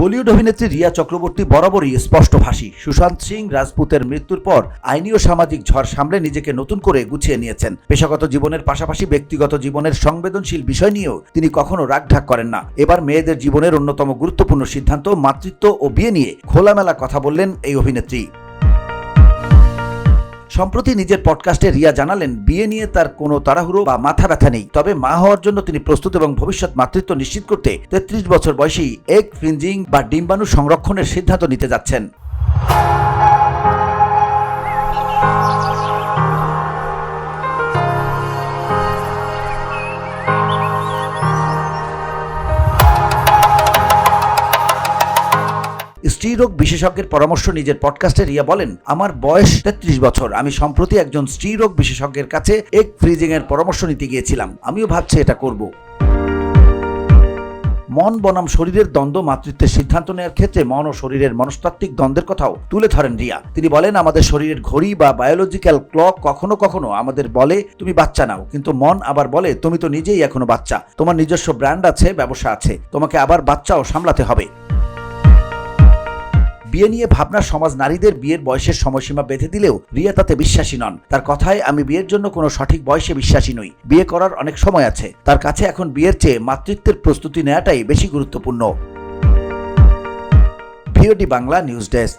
বলিউড অভিনেত্রী রিয়া চক্রবর্তী বরাবরই স্পষ্টভাষী সুশান্ত সিং রাজপুতের মৃত্যুর পর আইনি ও সামাজিক ঝড় সামলে নিজেকে নতুন করে গুছিয়ে নিয়েছেন। পেশাগত জীবনের পাশাপাশি ব্যক্তিগত জীবনের সংবেদনশীল বিষয় নিয়েও তিনি কখনো রাগঢাক করেন না। এবার মেয়েদের জীবনের অন্যতম গুরুত্বপূর্ণ সিদ্ধান্ত মাতৃত্ব ও বিয়ে নিয়ে খোলামেলা কথা বললেন এই অভিনেত্রী। সম্প্রতি নিজের পডকাস্টে রিয়া জানালেন, বিয়ে নিয়ে তার কোনো তাড়াহুড়ো বা মাথা ব্যথা নেই। তবে মা হওয়ার জন্য তিনি প্রস্তুত এবং ভবিষ্যৎ মাতৃত্ব নিশ্চিত করতে তেত্রিশ বছর বয়সী এগ ফ্রিঞ্জিং বা ডিম্বাণু সংরক্ষণের সিদ্ধান্ত নিতে যাচ্ছেন। স্ত্রীরোগ বিশেষজ্ঞের পরামর্শ নিজের পডকাস্টে রিয়া বলেন, আমার বয়স তেত্রিশ বছর। আমি সম্প্রতি একজন স্ত্রীরোগ বিশেষজ্ঞের কাছে এগ ফ্রিজিং এর পরামর্শ নিতে গিয়েছিলাম। আমিও ভাবছি এটা করব। মন, বনাম, শরীরের দ্বন্দ্ব, মাতৃত্বের সিদ্ধান্ত নেওয়ার ক্ষেত্রে মন ও শরীরের মনস্তাত্ত্বিক দ্বন্দ্বের কথাও তুলে ধরেন রিয়া। তিনি বলেন, আমাদের শরীরের ঘড়ি বা বায়োলজিক্যাল ক্লক কখনো কখনো আমাদের বলে, তুমি বাচ্চা নাও। কিন্তু মন আবার বলে, তুমি তো নিজেই এখনও বাচ্চা। তোমার নিজস্ব ব্র্যান্ড আছে, ব্যবসা আছে। তোমাকে আবার বাচ্চাও সামলাতে হবে বিয়ে নিয়ে ভাবনা সমাজ নারীদের বিয়ের বয়সের সময়সীমা বেঁধে দিলেও রিয়া তাতে বিশ্বাসী নন। তার কথায়, আমি বিয়ের জন্য কোনো সঠিক বয়সে বিশ্বাসী নই। বিয়ে করার অনেক সময় আছে। তার কাছে এখন বিয়ের চেয়ে মাতৃত্বের প্রস্তুতি নেওয়াটাই বেশি গুরুত্বপূর্ণ। VOD Bangla news desk.